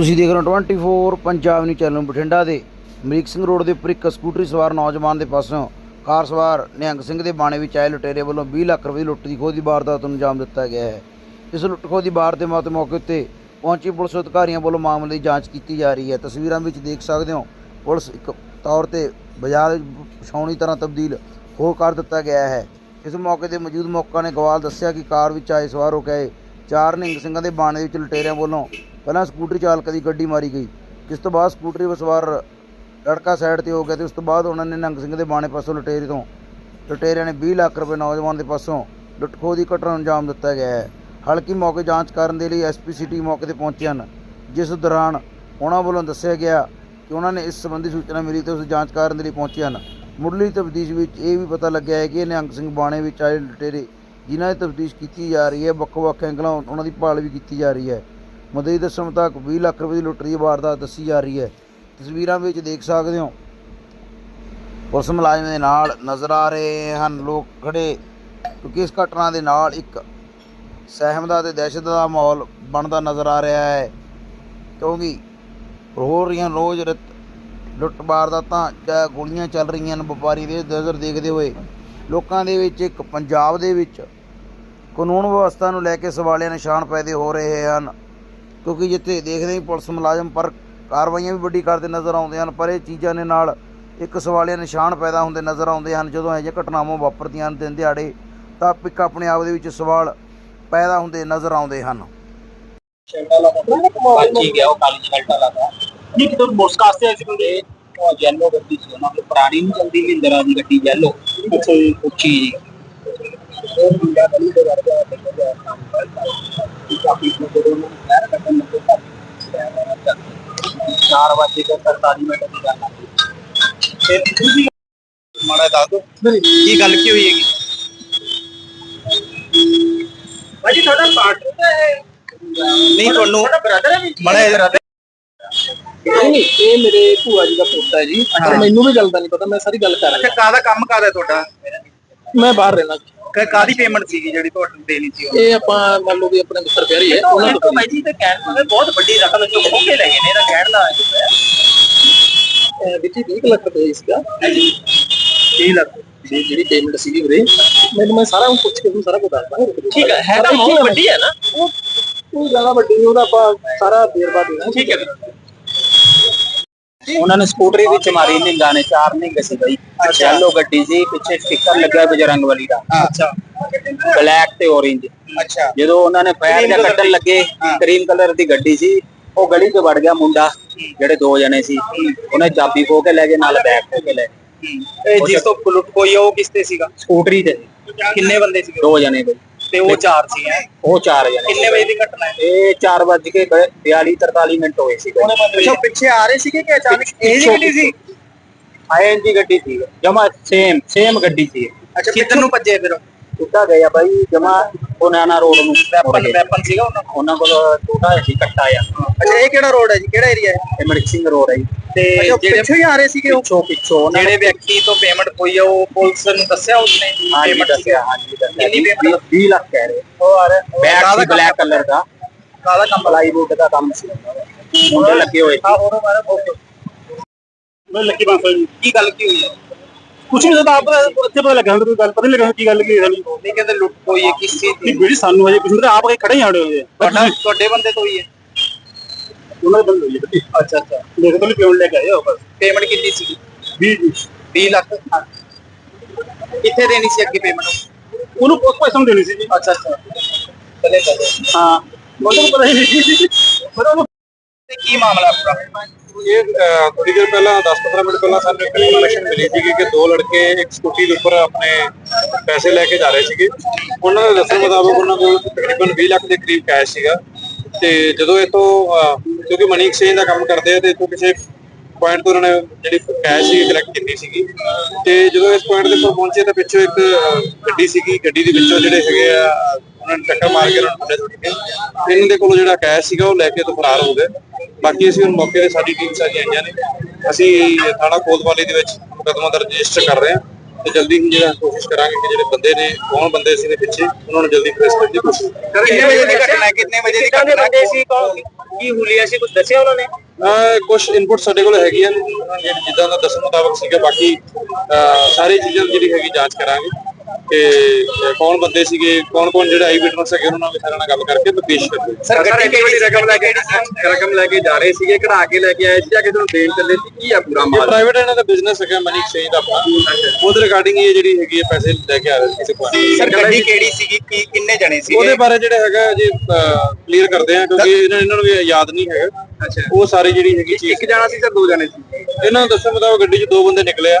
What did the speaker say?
ਤੁਸੀਂ ਦੇਖ ਰਹੇ ਹੋ 24 ਪੰਜਾਬ ਨਿਊਜ਼ ਚੈਨਲ ਬਠਿੰਡਾ ਦੇ ਮਰੀਕ ਸਿੰਘ ਰੋਡ ਦੇ ਉੱਪਰ ਇੱਕ ਸਕੂਟਰੀ ਸਵਾਰ ਨੌਜਵਾਨ ਦੇ ਪਾਸੋਂ ਕਾਰ ਸਵਾਰ ਨਿਹੰਗ ਸਿੰਘ ਦੇ ਬਾਣੇ ਵਿੱਚ ਆਏ ਲੁਟੇਰੇ ਵੱਲੋਂ 20 ਲੱਖ ਰੁਪਏ ਦੀ ਲੁੱਟ ਦੀ ਖੋਹ ਦੀ ਵਾਰਦਾਤ ਨੂੰ ਅੰਜਾਮ ਦਿੱਤਾ ਗਿਆ ਹੈ। ਇਸ ਲੁੱਟ ਖੋਹ ਦੀ ਵਾਰ ਦੇ ਮੌਤ ਮੌਕੇ ਉੱਤੇ ਪਹੁੰਚੀ ਪੁਲਿਸ ਅਧਿਕਾਰੀਆਂ ਵੱਲੋਂ ਮਾਮਲੇ ਦੀ ਜਾਂਚ ਕੀਤੀ ਜਾ ਰਹੀ ਹੈ। ਤਸਵੀਰਾਂ ਵਿੱਚ ਦੇਖ ਸਕਦੇ ਹੋ ਪੁਲਿਸ ਇੱਕ ਤੌਰ ਤੇ ਬਾਜ਼ਾਰ ਛਾਉਣੀ ਤਰ੍ਹਾਂ ਤਬਦੀਲ ਹੋ ਕਰ ਦਿੱਤਾ ਗਿਆ ਹੈ। ਇਸ ਮੌਕੇ ਤੇ ਮੌਜੂਦ ਮੌਕਾ ਨੇ ਗਵਾਲ ਦੱਸਿਆ ਕਿ ਕਾਰ ਵਿੱਚ ਆਏ ਸਵਾਰ ਹੋ ਕੇ ਆਏ ਚਾਰ ਨਿਹੰਗ ਸਿੰਘਾਂ ਦੇ ਬਾਣੇ ਵਿੱਚ ਲੁਟੇਰਿਆਂ ਵੱਲੋਂ ਪਹਿਲਾਂ ਸਕੂਟਰੀ ਚਾਲਕ ਦੀ ਗੱਡੀ ਮਾਰੀ ਗਈ, ਜਿਸ ਤੋਂ ਬਾਅਦ ਸਕੂਟਰੀ ਵਿੱਚ ਲੜਕਾ ਸਾਈਡ ਤੇ ਹੋ ਗਿਆ ਤੇ ਉਸ ਤੋਂ ਬਾਅਦ ਉਹਨਾਂ ਨੇ ਨਿਹੰਗ ਸਿੰਘ ਦੇ ਬਾਣੇ ਪਾਸੋਂ ਲੁਟੇਰੇ ਤੋਂ, ਲੁਟੇਰਿਆਂ ਨੇ 20 ਲੱਖ ਰੁਪਏ ਨੌਜਵਾਨ ਦੇ ਪਾਸੋਂ ਲੁਟਖੋਹ ਦੀ ਘਟਨਾ ਨੂੰ ਅੰਜਾਮ ਦਿੱਤਾ ਗਿਆ ਹੈ। ਹਲਕੀ ਮੌਕੇ ਜਾਂਚ ਕਰਨ ਦੇ ਲਈ ਐਸਪੀ ਸਿਟੀ ਮੌਕੇ ਤੇ ਪਹੁੰਚੇ ਹਨ, ਜਿਸ ਦੌਰਾਨ ਉਹਨਾਂ ਵੱਲੋਂ ਦੱਸਿਆ ਗਿਆ ਕਿ ਉਹਨਾਂ ਨੇ ਇਸ ਸੰਬੰਧੀ ਸੂਚਨਾ ਮਿਲੀ ਤੇ ਉਸ ਜਾਂਚ ਕਰਨ ਦੇ ਲਈ ਪਹੁੰਚੇ ਹਨ। ਮੁੱਢਲੀ ਤਫਤੀਸ਼ ਵਿੱਚ ਇਹ ਵੀ ਪਤਾ ਲੱਗਿਆ ਹੈ ਕਿ ਨਿਹੰਗ ਸਿੰਘ ਬਾਣੇ ਵਿੱਚ ਆਏ ਲੁਟੇਰੇ, ਜਿਨ੍ਹਾਂ ਦੀ ਤਫਤੀਸ਼ ਕੀਤੀ ਜਾ ਰਹੀ ਹੈ, ਵੱਖ-ਵੱਖ ਐਂਗਲਾਂ ਉਹਨਾਂ ਦੀ ਭਾਲ ਵੀ ਕੀਤੀ ਜਾ ਰਹੀ ਹੈ। ਮੁੱਦੇ ਦੀ ਦੱਸਣ ਮੁਤਾਬਕ 20 ਲੱਖ ਰੁਪਏ ਦੀ ਲੁੱਟ ਦੀ ਵਾਰਦਾਤ ਦੱਸੀ ਜਾ ਰਹੀ ਹੈ। ਤਸਵੀਰਾਂ ਵਿੱਚ ਦੇਖ ਸਕਦੇ ਹੋ। ਪੁਲਿਸ ਮੁਲਾਜ਼ਮ ਦੇ ਨਾਲ ਨਜ਼ਰ ਆ ਰਹੇ ਹਨ। ਲੋਕ ਖੜੇ, ਕਿਉਂਕਿ ਇਸ ਘਟਨਾ ਦੇ ਨਾਲ ਇੱਕ ਸਹਿਮ ਦਾ ਤੇ ਦਹਿਸ਼ਤ ਦਾ ਮਾਹੌਲ ਬਣਦਾ ਨਜ਼ਰ ਆ ਰਿਹਾ ਹੈ। ਕਿਉਂਕਿ ਹੋ ਰਹੀਆਂ ਰੋਜ਼ ਰਤ ਲੁੱਟ ਵਾਰਦਾਤਾਂ ਜਾਂ ਗੋਲੀਆਂ ਚੱਲ ਰਹੀਆਂ ਨੇ ਵਪਾਰੀ ਦੇ ਨਜ਼ਰ ਦੇਖਦੇ ਹੋਏ। ਲੋਕਾਂ ਦੇ ਵਿੱਚ ਇੱਕ ਪੰਜਾਬ ਦੇ ਵਿੱਚ ਕਾਨੂੰਨ ਵਿਵਸਥਾ ਨੂੰ ਲੈ ਕੇ ਸਵਾਲੀਆ ਨਿਸ਼ਾਨ ਪੈਦੇ ਹੋ ਰਹੇ ਹਨ। ਕਿਉਂਕਿ ਜਿੱਥੇ ਦੇਖਦੇ ਹੀ ਪੁਲਿਸ ਮੁਲਾਜ਼ਮ ਪਰ ਕਾਰਵਾਈਆਂ ਵੀ ਵੱਡੀ ਕਰਦੇ ਨਜ਼ਰ ਆਉਂਦੇ ਹਨ ਪਰ ਇਹ ਚੀਜ਼ਾਂ ਦੇ ਨਾਲ ਇੱਕ ਸਵਾਲੀਆ ਨਿਸ਼ਾਨ ਪੈਦਾ ਹੁੰਦੇ ਨਜ਼ਰ ਆਉਂਦੇ ਹਨ ਜਦੋਂ ਇਹੋ ਜਿਹੀਆਂ ਘਟਨਾਵਾਂ ਵਾਪਰਦੀਆਂ ਹਨ ਦਿਨ ਦਿਹਾੜੇ ਤਾਂ ਇੱਕ ਆਪਣੇ ਆਪ ਦੇ ਵਿੱਚ ਸਵਾਲ ਪੈਦਾ ਹੁੰਦੇ ਨਜ਼ਰ ਆਉਂਦੇ ਹਨ। ਠੀਕ ਹੈ ਉਹ ਕਾਲੀ ਸ਼ਰਟ ਵਾਲਾ ਦਾ ਨਹੀਂ ਕਿਤੇ ਮੁਸਕ ਆਸਤੇ ਆਈ ਸੀ ਬੰਦੇ? ਉਹ ਯੈਲੋ ਗੱਡੀ ਸੀ ਉਹਨਾਂ ਕੋਲ ਪੁਰਾਣੀ ਨਹੀਂ ਚੱਲਦੀ ਮਹਿੰਦਰਾ ਦੀ ਗੱਡੀ ਯੈਲੋ ਅੱਛਾ ਜੀ। ਉੱਚੀ ਜੀ। ਉਹ ਮੁੰਡਾ ਗਲੀ ਦੇ ਵਰਗਾ ਦੇਖੋ ਜਾ ਕਾਫੀ ਨੂੰ ਜਦੋਂ ਉਹਨੂੰ ਪੈਰ ਕੱਟਣ ਲੱਗੇ ਤਾਂ 4 ਵਜੇ ਕੇ 47 ਮਿੰਟ ਦੀ ਗੱਲ ਆ। ਤੇ ਤੁਸੀਂ ਮਾੜਾ ਦੱਸ ਦੋ ਕੀ ਗੱਲ ਕੀ ਹੋਈ ਹੈਗੀ? ਭਾਜੀ ਤੁਹਾਡਾ ਪਾਰਟਨਰ ਤਾਂ ਹੈ। ਨਹੀਂ ਤੁਹਾਨੂੰ ਤੁਹਾਡਾ ਬ੍ਰਦਰ ਹੈ ਵੀ। ਮਾੜਾ ਜਿਹਾ ਨਹੀਂ ਨਹੀਂ ਇਹ ਮੇਰੇ ਭੂਆ ਜੀ ਦਾ ਪੋਤਾ ਹੈ ਜੀ। ਪਰ ਮੈਨੂੰ ਵੀ ਗੱਲ ਦਾ ਨਹੀਂ ਪਤਾ ਮੈਂ ਸਾਰੀ ਗੱਲ ਕਰ ਅੱਛਾ ਕਾਹਦਾ ਕੰਮ ਕਰਦਾ ਤੁਹਾਡਾ? ਮੈਂ ਬਾਹਰ ਰਹਿਣਾ ਕਿ ਕਾਦੀ ਪੇਮੈਂਟ ਸੀਗੀ ਜਿਹੜੀ ਤੁਹਾਨੂੰ ਦੇਣੀ ਸੀ ਇਹ ਆਪਾਂ ਮੰਨ ਲਓ ਵੀ ਆਪਣੇ ਮਿੱਤਰ ਪਿਆਰੀ ਹੈ ਉਹਨਾਂ ਤੋਂ ਭਾਈ ਜੀ ਤੇ ਨੂੰ ਬਹੁਤ ਵੱਡੀ ਰਕਮ ਚੋਂ ਖੋ ਕੇ ਲੈ ਗਏ ਨੇ ਇਹਦਾ ਕਹਿਣ ਦਾ ਅਹ ਵਿੱਚ ਹੀ 20 ਲੱਖ ਰੁਪਏ ਸੀਗਾ 30 ਲੱਖ ਜੀ ਜਿਹੜੀ ਪੇਮੈਂਟ ਸੀਗੀ ਵੀਰੇ। ਮੈਨੂੰ ਮੈਂ ਸਾਰਾ ਪੁੱਛ ਕੇ ਤੁਹਾਨੂੰ ਸਾਰਾ ਕੁਝ ਦੱਸਦਾ ਠੀਕ ਹੈ ਹੈ ਤਾਂ ਬਹੁਤ ਵੱਡੀ ਹੈ ਨਾ। ਉਹ ਕੋਈ ਜ਼ਿਆਦਾ ਵੱਡੀ ਨਹੀਂ ਉਹਦਾ ਆਪਾਂ ਸਾਰਾ ਦੇਰਵਾ ਦੇਣਾ। ਠੀਕ ਹੈ। ਉਹਨਾਂ ਨੇ ਸਕੂਟਰੀ ਵਿੱਚ ਮਾਰੀ ਨਿੰਗਾ ਨੇ ਚਾਰ ਨਿੰਗ ਸੀ ਬਈ। ਚੈਲੋ ਗੱਡੀ ਸੀ ਪਿੱਛੇ ਸਟicker ਲੱਗਾ ਬਜਰੰਗ ਵਾਲੀ ਦਾ। ਅੱਛਾ। ਬਲੈਕ ਤੇ orange ਅੱਛਾ। ਜਦੋਂ ਉਹਨਾਂ ਨੇ ਫਾਇਰ ਜਾਂ ਕੱਢਣ ਲੱਗੇ ਕਰੀਮ ਕਲਰ ਦੀ ਗੱਡੀ ਸੀ ਉਹ ਗਲੀ 'ਚ ਵੜ ਗਿਆ ਮੁੰਡਾ। ਜਿਹੜੇ ਦੋ ਜਣੇ ਸੀ ਉਹਨੇ ਚਾਬੀ ਖੋ ਕੇ ਲੈ ਗਏ ਨਾਲ ਬੈਗ ਖੋ ਕੇ ਲੈ ਗਏ। ਇਹ ਜਿਸ ਤੋਂ ਲੁੱਟ ਆ ਉਹ ਕਿਸ ਤੇ ਸੀਗਾ? ਸਕੂਟਰੀ ਤੇ। ਕਿੰਨੇ ਬੰਦੇ ਸੀਗੇ? ਦੋ ਜਣੇ ਬਈ। ਤੇ ਉਹ ਚਾਰ ਸੀ ਹੈ? ਉਹ ਚਾਰ ਜਣੇ। ਕਿੰਨੇ ਵਜੇ ਦੀ ਘਟਨਾ ਹੈ? ਇਹ 4 ਵਜ ਕੇ 42 43 ਮਿੰਟ ਹੋਏ ਸੀ ਅੱਛਾ ਪਿੱਛੇ ਆ ਰਹੇ ਸੀਗੇ ਕਿ ਅਚਾਨਕ ਇਹ ਜੀ ਗੱਡੀ ਸੀ? ਆਇਐਨ ਦੀ ਗੱਡੀ ਸੀ। ਜਮਾ ਸੇਮ ਸੇਮ ਗੱਡੀ ਸੀ। ਅੱਛਾ ਕਿੱਧਰ ਨੂੰ ਭੱਜੇ ਫਿਰ ਸਿੱਧਾ ਗਿਆ ਬਾਈ ਜਮਾ ਬਨਾਨਾ ਰੋਡ ਨੂੰ। ਵੈਪਨ ਵੈਪਨ ਸੀਗਾ ਉਹਨਾਂ ਕੋਲ? ਉਹਨਾਂ ਕੋਲ ਛੋਟਾ ਜਿਹਾ ਸੀ ਕੱਟਾ ਆ ਅੱਛਾ ਇਹ ਕਿਹੜਾ ਰੋਡ ਹੈ ਜੀ? ਕਿਹੜਾ ਏਰੀਆ ਹੈ? ਇਹ ਮੜਕ ਸਿੰਘ ਰੋਡ ਹੈ ਜੀ। ਤੇ ਜਿਹੜੇ ਪਿੱਛੇ ਹੀ ਆ ਰਹੇ ਸੀਗੇ ਉਹ? ਪਿੱਛੋਂ ਪਿੱਛੋਂ। ਉਹਨਾਂ ਜਿਹੜੇ ਵਿਅਕਤੀ ਤੋਂ ਪੇਮੈਂਟ ਹੋਈ ਆ ਉਹ ਪੁਲਿਸ ਨੂੰ ਦੱਸਿਆ ਉਸਨੇ? ਹਾਂਜੀ payment ਦੱਸਿਆ ਹਾਂਜੀ ਦੱਸਿਆ। ਕਿੰਨੀ ਜੀ, payment? 20 ਲੱਖ ਕਹਿ ਰਹੇ। ਉਹ ਆ ਰਿਹਾ। ਬੈਗ ਸੀ ਬਲੈਕ ਕਲਰ ਦਾ। ਕਾਲਾ ਕੰਮ? ਪਲਾਈ ਬੂਟ ਦਾ ਕੰਮ ਸੀ। ਮੁੰਡੇ ਲੱਗੇ ਹੋਏ ਆ ਸੀ ਹੋਰ ਮਾਰਾ ਓਕੇ ਮੈਂ ਲੱਕੀ ਬਾਂਸਲ। ਜੀ ਕੀ ਗੱਲ ਕੀ ਹੋਈ ਹੈ ਕੁਛ ਨਹੀਂ ਤਾਂ ਆਪ ਇੱਥੇ ਪਤਾ ਲੱਗਾ ਕੋਈ ਗੱਲ ਪਤਾ ਨਹੀਂ ਲੱਗਾ ਕੀ ਗੱਲ ਕੀ ਹੋਈ ਨਹੀਂ ਕਹਿੰਦੇ ਲੁੱਟ ਹੋਈ ਹੈ ਕਿਸ ਚੀਜ਼ ਦੀ? ਵੀਰ ਸਾਨੂੰ ਹਜੇ ਕੁਛ ਨਹੀਂ ਆਪ ਕੇ ਖੜੇ ਹੀ ਆੜੇ ਹੋਏ ਤੁਹਾਡਾ ਤੁਹਾਡੇ ਬੰਦੇ ਤੋਂ ਹੀ ਹੈ। ਉਹਨਾਂ ਦੇ ਬੰਦੇ ਹੋਈ ਅੱਛਾ ਅੱਛਾ। ਦੇਖ ਤੋਂ ਪਿਉਣ ਲੈ ਕੇ ਆਏ ਹੋ ਬਸ। ਪੇਮੈਂਟ ਕਿੰਨੀ ਸੀ 20 ਜੀ 20 ਲੱਖ ਕਿੱਥੇ ਦੇਣੀ ਸੀ ਅੱਗੇ ਪੇਮੈਂਟ ਉਹਨੂੰ ਉਸ ਪੈਸੇ ਨੂੰ ਦੇਣੀ ਸੀ ਜੀ। ਅੱਛਾ ਅੱਛਾ। ਚਲੇ ਚਲੇ ਹਾਂ। ਮੈਨੂੰ ਪਤਾ ਹੀ ਨਹੀਂ ਪਰ ਉਹਨੂੰ ਤੇ ਕੀ ਮਾਮਲਾ ਪੂਰਾ? ਇਹ ਥੋੜੀ ਦੇਰ ਪਹਿਲਾਂ 10-15 ਮਿੰਟ ਪਹਿਲਾਂ ਸਾਨੂੰ ਇੱਕ ਇਨਫੋਰਮੇਸ਼ਨ ਮਿਲੀ ਸੀ ਕਿ ਦੋ ਲੜਕੇ ਇੱਕ ਸਕੂਟੀ ਦੇ ਉੱਪਰ ਆਪਣੇ ਪੈਸੇ ਲੈ ਕੇ ਜਾ ਰਹੇ ਸੀਗੇ। ਉਹਨਾਂ ਦੇ ਦੱਸਣ ਮੁਤਾਬਕ ਉਹਨਾਂ ਕੋਲ ਤਕਰੀਬਨ 20 ਲੱਖ ਦੇ ਕਰੀਬ ਕੈਸ਼ ਸੀਗਾ। ਤੇ ਜਦੋਂ ਇਹ ਤੋਂ ਕਿਉਂਕਿ ਮਨੀ ਐਕਸਚੇਂਜ ਦਾ ਕੰਮ ਕਰਦੇ ਆ ਤੇ ਇਥੋਂ ਕਿਸੇ ਪੁਆਇੰਟ ਤੋਂ ਉਹਨਾਂ ਨੇ ਜਿਹੜੀ ਕੈਸ਼ ਸੀ ਕਲੈਕਟ ਕੀਤੀ ਸੀਗੀ। ਤੇ ਜਦੋਂ ਇਸ ਪੁਆਇੰਟ ਦੇ ਉੱਪਰ ਪਹੁੰਚੇ ਤਾਂ ਪਿੱਛੋਂ ਇੱਕ ਗੱਡੀ ਸੀਗੀ। ਗੱਡੀ ਦੇ ਵਿੱਚੋਂ ਜਿਹੜੇ ਹੈਗੇ ਆ, ਉਹਨਾਂ ਨੇ ਟੱਕਰ ਮਾਰ ਕੇ ਉਹਨਾਂ ਨੂੰ ਥੱਲੇ ਕੇ ਇਹਨਾਂ ਦੇ ਕੋਲੋਂ ਜਿਹੜਾ ਕੈਸ਼ ਸੀਗਾ ਉਹ ਲੈ ਕੇ ਤੋਂ ਫਰਾਰ ਹੋ ਗਏ। ਬਾਕੀ ਅਸੀਂ ਹੁਣ ਮੌਕੇ ਤੇ ਸਾਡੀ ਟੀਮ ਸਾਰੀਆਂ ਆਈਆਂ ਨੇ ਅਸੀਂ ਥਾਣਾ ਕੋਤਵਾਲੀ ਦੇ ਵਿੱਚ ਮੁਕੱਦਮਾ ਦਰਜ ਰਜਿਸਟਰ ਕਰ ਰਹੇ ਹਾਂ ਤੇ ਜਲਦੀ ਹੀ ਜਿਹੜਾ ਕੋਸ਼ਿਸ਼ ਕਰਾਂਗੇ ਕਿ ਜਿਹੜੇ ਬੰਦੇ ਨੇ ਕੌਣ ਬੰਦੇ ਸੀ ਨੇ ਪਿੱਛੇ ਉਹਨਾਂ ਨੂੰ ਜਲਦੀ ਟ੍ਰੇਸ ਕਰਨ ਦੀ ਕੋਸ਼ਿਸ਼ ਕਰਾਂਗੇ ਕਿੰਨੇ ਵਜੇ ਦੀ ਘਟਨਾ ਹੈ? ਕਿੰਨੇ ਵਜੇ ਦੀ ਘਟਨਾ ਹੈ? ਸੀ ਕੀ ਹੁਲੀਆ ਸੀ ਕੁਝ ਦੱਸਿਆ ਉਹਨਾਂ ਨੇ ਕੁਝ ਇਨਪੁਟ ਸਾਡੇ ਕੋਲ ਹੈਗੀਆਂ ਨੇ ਜਿਹੜੀ ਜਿੱਦਾਂ ਦਾ ਦੱਸਣ ਮੁਤਾਬਕ ਸੀਗਾ ਬਾਕੀ ਸਾਰੀ ਚੀਜ਼ਾਂ ਦੀ ਜਿਹੜੀ ਹੈਗੀ ਜਾਂਚ ਕਰਾਂਗੇ ਤੇ ਕੌਣ ਬੰਦੇ ਸੀਗੇ ਕੌਣ ਕੌਣ ਜਿਹੜੇ ਆਈ ਵਿਟਨੈਸ ਹੈਗੇ ਉਹਨਾਂ ਨਾਲ ਵੀ ਸਾਰਿਆਂ ਨਾਲ ਗੱਲ ਕਰਕੇ ਤੇ ਪੇਸ਼ ਕਰਦੇ ਸਰ ਗੱਡੀ ਕਿਹੜੀ ਰਕਮ ਲੈ ਕੇ ਰਕਮ ਲੈ ਕੇ ਜਾ ਰਹੇ ਸੀਗੇ ਕਢਾ ਕੇ ਲੈ ਕੇ ਆਏ ਸੀ ਜਾਂ ਕਿਸੇ ਨੂੰ ਦੇਣ ਚੱਲੇ ਸੀ? ਕੀ ਆ ਪੂਰਾ ਮਾਲ? ਪ੍ਰਾਈਵੇਟ ਇਹਨਾਂ ਦਾ ਬਿਜ਼ਨਸ ਹੈਗਾ ਮਨੀ ਐਕਸਚੇਂਜ ਦਾ ਆਪਣਾ। ਉਹਦੇ ਰਿਗਾਰਡਿੰਗ ਇਹ ਜਿਹੜੀ ਹੈਗੀ ਹੈ ਪੈਸੇ ਲੈ ਕੇ ਆ ਰਹੇ ਸੀ ਕਿਸੇ ਕੋਲ ਸਰ ਗੱਡੀ ਕਿਹੜੀ ਸੀਗੀ? ਕੀ ਕਿੰਨੇ ਜਣੇ ਸੀਗੇ? ਉਹਦੇ ਬਾਰੇ ਜਿਹੜਾ ਹੈਗਾ ਜੀ ਕਲੀਅਰ ਕਰਦੇ ਆ ਕਿਉਂਕਿ ਇਹਨਾਂ ਇਹਨਾਂ ਨੂੰ ਵੀ ਯਾਦ ਨਹੀਂ ਹੈਗਾ। ਅੱਛਾ। ਉਹ ਸਾਰੇ ਜਿਹੜੀ ਹੈਗੀ ਚੀਜ਼ ਇੱਕ ਜਣਾ ਸੀ ਜਾਂ ਦੋ ਜਣੇ ਸੀ? ਇਹਨਾਂ ਨੂੰ ਦੱਸਣ ਮੁਤਾਬਕ ਗੱਡੀ 'ਚ ਦੋ ਬੰਦੇ ਨਿਕਲੇ ਆ।